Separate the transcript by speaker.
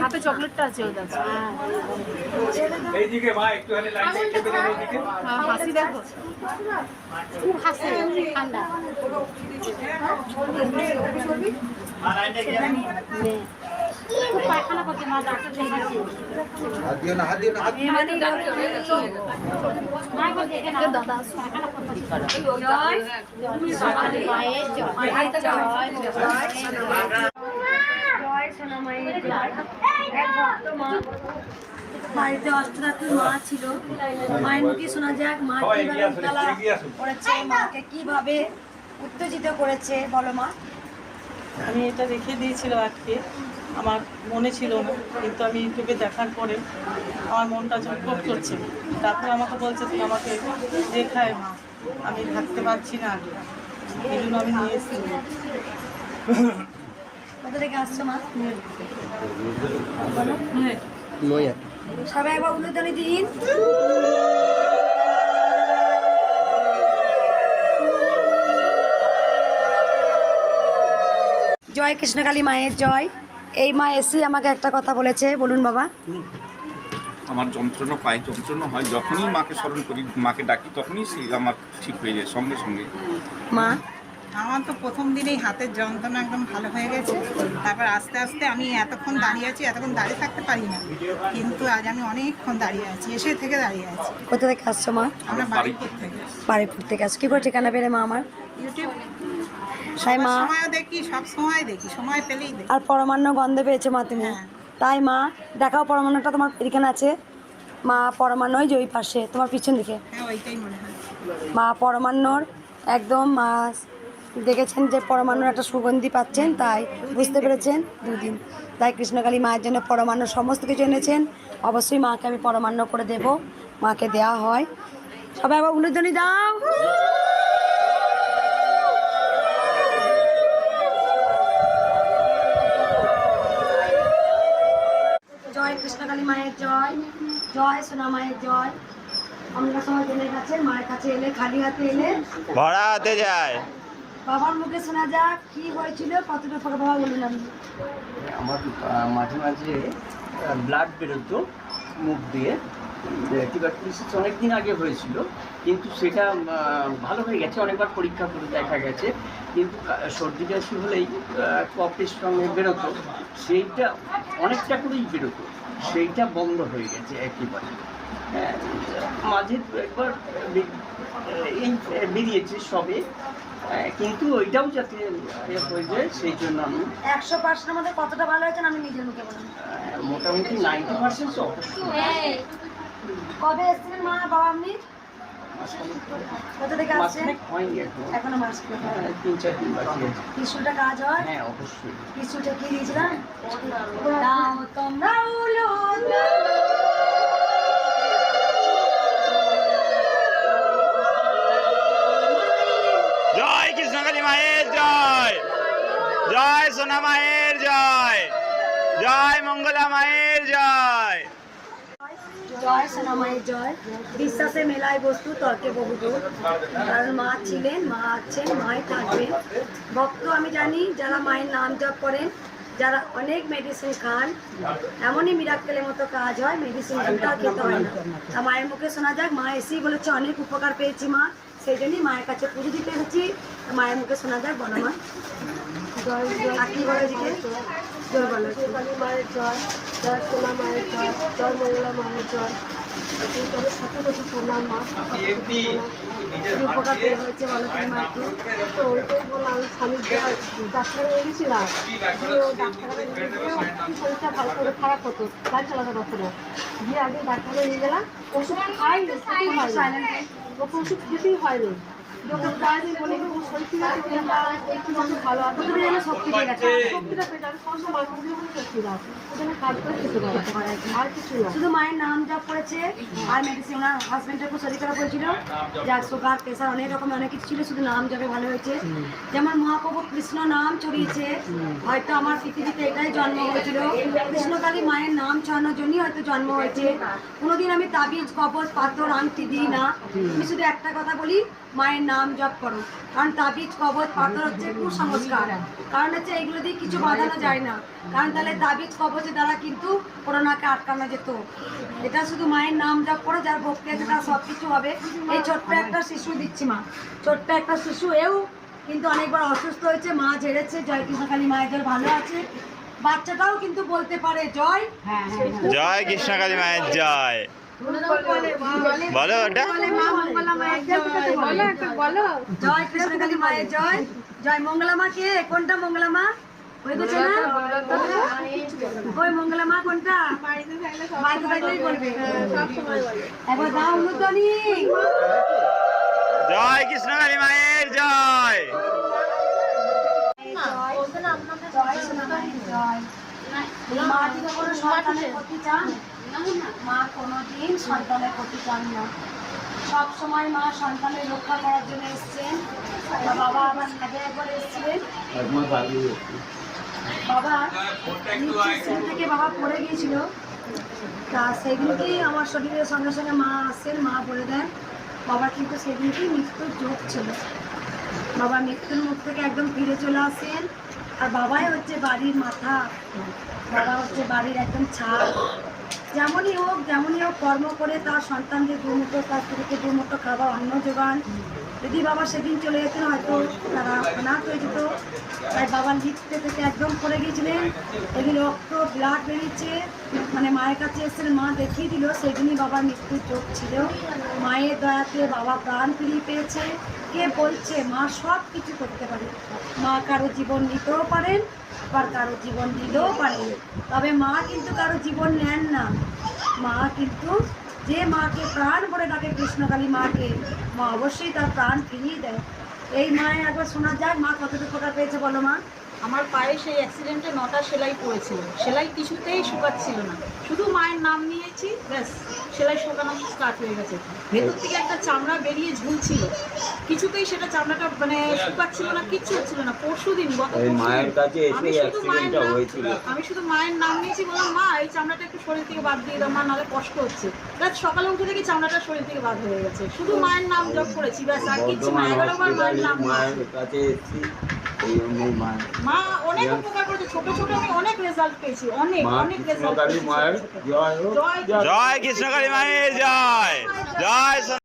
Speaker 1: হাতে চকলেটটা আছে ওর কাছে
Speaker 2: এইদিকে মা একটুখানি লাইন চেপে দেন এইদিকে
Speaker 1: হ্যাঁ, হাসি দেখো। খুব হাসে ঠান্ডা। খুব পায়খানা করছে মা ডাক্তার দেখাচ্ছে।
Speaker 3: হাত দিও না হাত দিও না হাত
Speaker 1: মা বলছে এখানে দাদা পায়খানা করছে। জয়। জয়।
Speaker 4: জয় সোনামায়ের জয় এক ভক্ত মা বাড়িতে অষ্টরাত্রি মা ছিল। মায়ের মুখে শোনা যাক মা। করেছে মাকে কীভাবে উত্তেজিত করেছে বলো মা।
Speaker 5: আমি এটা রেখে দিয়েছিল আজকে। আমার মনে ছিল না কিন্তু আমি ইউটিউবে দেখার পরে আমার মনটা ঝটপট করছে। তারপর আমাকে বলছে তুই আমাকে দেখায় মা। আমি থাকতে পারছি না আগে। এই জন্য আমি নিয়ে এসেছি।
Speaker 4: কোথা থেকে আসছো মা?
Speaker 3: নয়া
Speaker 4: সবাই একবার দিন। জয় কৃষ্ণকালী মায়ের জয়। এই মা এসে আমাকে একটা কথা বলেছে বলুন বাবা।
Speaker 6: আমার যন্ত্রণা পায় যন্ত্রণা হয় যখনই মাকে স্মরণ করি মাকে ডাকি তখনই সে আমার ঠিক হয়ে যায় সঙ্গে সঙ্গে।
Speaker 4: মা?
Speaker 7: আমার তো প্রথম দিনেই হাতের যন্ত্রণা একদম ভালো হয়ে গেছে। তারপর আস্তে আস্তে আমি এতক্ষণ দাঁড়িয়ে আছি এতক্ষণ দাঁড়িয়ে থাকতে পারি না। কিন্তু আজ আমি অনেকক্ষণ দাঁড়িয়ে আছি এসে থেকে দাঁড়িয়ে আছি।
Speaker 4: কোথা থেকে আসছো মা?
Speaker 7: আমরা বাড়িপুর থেকে।
Speaker 4: বাড়িপুর থেকে আসছো। কি করে ঠিকানা পেলে মা আমার?
Speaker 7: ইউটিউব।
Speaker 4: তাই মা?
Speaker 7: সময়ও দেখি সব সময় দেখি সময় পেলেই দেখি।
Speaker 4: আর পরমান্ন গন্ধে পেয়েছে মা তুমি।
Speaker 7: হ্যাঁ।
Speaker 4: তাই মা দেখাও পরমান্নটা তোমার এখানে আছে। মা যে ওই পাশে তোমার পিছন দিকে।
Speaker 7: হ্যাঁ ওইটাই মনে হয়।
Speaker 4: মা পরমান্নর একদম মা দেখেছেন যে পরমান্নর একটা সুগন্ধি পাচ্ছেন, তাই বুঝতে পেরেছেন। দুদিন। তাই কৃষ্ণকালী মায়ের জন্য পরমাণু সমস্ত কিছু এনেছেন। অবশ্যই মাকে আমি পরমান্ন করে দেব। মাকে দেওয়া হয়। সবাই আবার উলুধ্বনি দাও। জয় কৃষ্ণকালী মায়ের জয়। জয় সোনা মায়ের জয়। আমরা সবাই জেনে গেছেন মায়ের কাছে এলে, খালি হাতে এলে।
Speaker 3: ভরা হাতে যায়।
Speaker 4: বাবার মুখে শোনা যাক, কি হয়েছিল, কতটা ফাঁকা বাবা বলুন আমি
Speaker 8: আমার মাঝে মাঝে ব্লাড বেরোতো মুখ দিয়ে। টিউবারকুলোসিস অনেক দিন আগে হয়েছিল, কিন্তু সেটা ভালো হয়ে গেছে, অনেকবার পরীক্ষা করে দেখা গেছে। কিন্তু সর্দি কাশি হলেই কফের সঙ্গে বেরোতো, সেইটা অনেকটা করেই বেরোতো, সেইটা বন্ধ হয়ে গেছে একেবারে। মাঝে দু একবার এই বেরিয়েছে সবে। কিন্তু ওইটাও যাতে হয়ে যায় সেই জন্য আমি
Speaker 4: একশো পার্সেন্টের মধ্যে কতটা ভালো হয়েছেন আমি নিজের মুখে
Speaker 8: আহ, মোটামুটি নাইনটি পার্সেন্ট
Speaker 4: কবে এসেছিলেন মা বাবা আপনি কোথা থেকে আসছেন?
Speaker 8: হয়নি
Speaker 4: এখনও। মাস
Speaker 8: হ্যাঁ, তিন চার দিন বাকি আছে।
Speaker 4: ত্রিশুলটা কাজ হয়?
Speaker 8: হ্যাঁ অবশ্যই।
Speaker 4: ত্রিশুলটা কি দিয়েছিলাম? তোমরা
Speaker 3: কৃষ্ণকালী মায়ের জয়। জয় সোনা মায়ের জয়। জয় মঙ্গলা মায়ের জয়।
Speaker 4: জয় জয়। বিশ্বাসে মেলায় বস্তু তর্কে কারণ মা ছিলেন, মা আছেন, মাই থাকবেন। ভক্ত আমি জানি, যারা মায়ের নাম জপ করেন, যারা অনেক মেডিসিন খান, এমনই মিরাক্কেলের মতো কাজ হয় মেডিসিন খেতে হয় না। তা মায়ের মুখে শোনা যাক, মা এসেই বলেছে, অনেক উপকার পেয়েছি মা। সেই জন্যই মায়ের কাছে পুজো দিতে এসেছি। মায়ের মুখে শোনা যায় বলো মা মায়ের সোনা মায়ের মায়ের হয়েছে তো আমি স্বামীর ডাক্তারে ডাক্তারে শরীরটা ভালো করে খারাপ হতো গাড়ি চালাতে পারতো না দিয়ে আগে ডাক্তারে নিয়ে গেলাম ওষুধ ওকে ওষুধ খেতেই হয়নি। শরীর খারাপ হয়েছিল অনেক রকম অনেক কিছু ছিল, শুধু নাম জপে ভালো হয়েছে। যেমন মহাপ্রভু কৃষ্ণ নাম ছড়িয়েছে হয়তো আমার পৃথিবীতে এটাই জন্ম হয়েছিল। কৃষ্ণকালী মায়ের নাম ছড়ানোর জন্যই হয়তো জন্ম হয়েছে। কোনোদিন আমি তাবিজ কবচ পাথর, আংটি দিই না। আমি শুধু একটা কথা বলি মায়ের নাম জপ করো। কারণ তাবিজ কবচ পাথর হচ্ছে কুসংস্কার। কারণ হচ্ছে এগুলো দিয়ে কিছু বাঁধানো যায় না। কারণ তাহলে তাবিজ কবচের দ্বারা কিন্তু করোনাকে আটকানো যেত। এটা শুধু মায়ের নাম জপ করো যার ভক্তি আছে তার সব কিছু হবে। এই ছোট্ট একটা শিশু দিচ্ছি মা। ছোট্ট একটা শিশু এও কিন্তু অনেকবার অসুস্থ হয়েছে মা ঝেড়েছে। জয় কৃষ্ণকালী মায়ের জল ভালো আছে। বাচ্চাটাও কিন্তু বলতে পারে জয়
Speaker 3: জয় কৃষ্ণকালী মায়ের জয়। বলো
Speaker 4: জয় কৃষ্ণকালী মায়ের জয় জয় কে কোনটা মঙ্গলা মা কোনটা বাড়িতে থাকলেই বলবে একবার দাও
Speaker 3: জয় মায়ের জয়
Speaker 4: জয়। জয়। মা কোনোদিন সন্তানের ক্ষতি চান না। সব সময় মা সন্তানের রক্ষা করার জন্য এসছেন। আমার বাবা আবার আগে একবার এসেছিলেন। বাবা থেকে বাবা পড়ে গিয়েছিল? তা সেদিনকেই আমার শরীরের সঙ্গে সঙ্গে মা আসছেন মা বলে দেন বাবা কিন্তু সেদিনকেই মৃত্যুর যোগ ছিল। বাবা মৃত্যুর মুখ থেকে একদম ফিরে চলে আসেন। আর বাবাই হচ্ছে বাড়ির মাথা। বাবা হচ্ছে বাড়ির একদম ছাদ। যেমনই হোক যেমনই হোক কর্ম করে তার সন্তানকে দুমুঠো তার স্ত্রীকে দুমুঠো খাবার অন্ন যোগান যদি বাবা সেদিন চলে যেতেন, হয়তো তারা অনাথ হয়ে যেত। তাই বাবা লিখতে থেকে একদম পড়ে গিয়েছিলেন। এদিন রক্ত ব্লাড বেরিয়েছে। মানে মায়ের কাছে এসেছিলেন মা দেখিয়ে দিল, সেদিনই বাবার মৃত্যুর চোখ ছিল। মায়ের দয়াতে বাবা প্রাণ ফিরিয়ে পেয়েছে। কে বলছে, মা সব কিছু করতে পারে। মা কারও জীবন নিতেও পারেন আবার কারও জীবন দিলেও পারে তবে মা কিন্তু কারও জীবন নেন না। মা কিন্তু যে মাকে প্রাণ ভরে ডাকে কৃষ্ণকালী মাকে, মা অবশ্যই তার প্রাণ ফিরিয়ে দেয়। এই মায়ের একবার শোনা যায়, মা কতটুকু পেয়েছে বলো মা?
Speaker 1: আমার পায়ে সেই অ্যাক্সিডেন্টে নটা সেলাই পড়েছিল। সেলাই কিছুতেই শুকাচ্ছিল না। শুধু মায়ের নাম নিয়েছি ব্যাস সেলাই শুকানো স্টার্ট হয়ে গেছে। ভেতর থেকে একটা চামড়া বেরিয়ে ঝুলছিল। কিছুতেই সেটা চামড়াটা মানে শুকাচ্ছিল না কিচ্ছু হচ্ছিল না। পরশু দিন গত
Speaker 9: মায়ের কাছে
Speaker 1: আমি শুধু মায়ের
Speaker 9: অ্যাক্সিডেন্টটা
Speaker 1: নাম-
Speaker 9: হয়েছিল।
Speaker 1: আমি শুধু মায়ের নাম নিয়েছি বললাম মা এই চামড়াটা একটু শরীর থেকে বাদ দিয়ে দাও মা নাহলে কষ্ট হচ্ছে। ব্যাস সকালে উঠে দেখি চামড়াটা শরীর থেকে বাদ হয়ে গেছে। শুধু মায়ের নাম জপ করেছি ব্যাস আর কিচ্ছু না।
Speaker 9: বর্ধমান
Speaker 1: এগারো বার মায়ের নাম
Speaker 9: মায়ের কাছে এসেছি। এই জন্যই মায়ের
Speaker 1: মা অনেক উপকার করেছে। ছোট ছোট আমি অনেক রেজাল্ট পেয়েছি। অনেক অনেক রেজাল্ট
Speaker 9: কৃষ্ণকালী মায়ের জয়
Speaker 1: জয়
Speaker 3: জয় কৃষ্ণকালী মায়ের জয়। জয়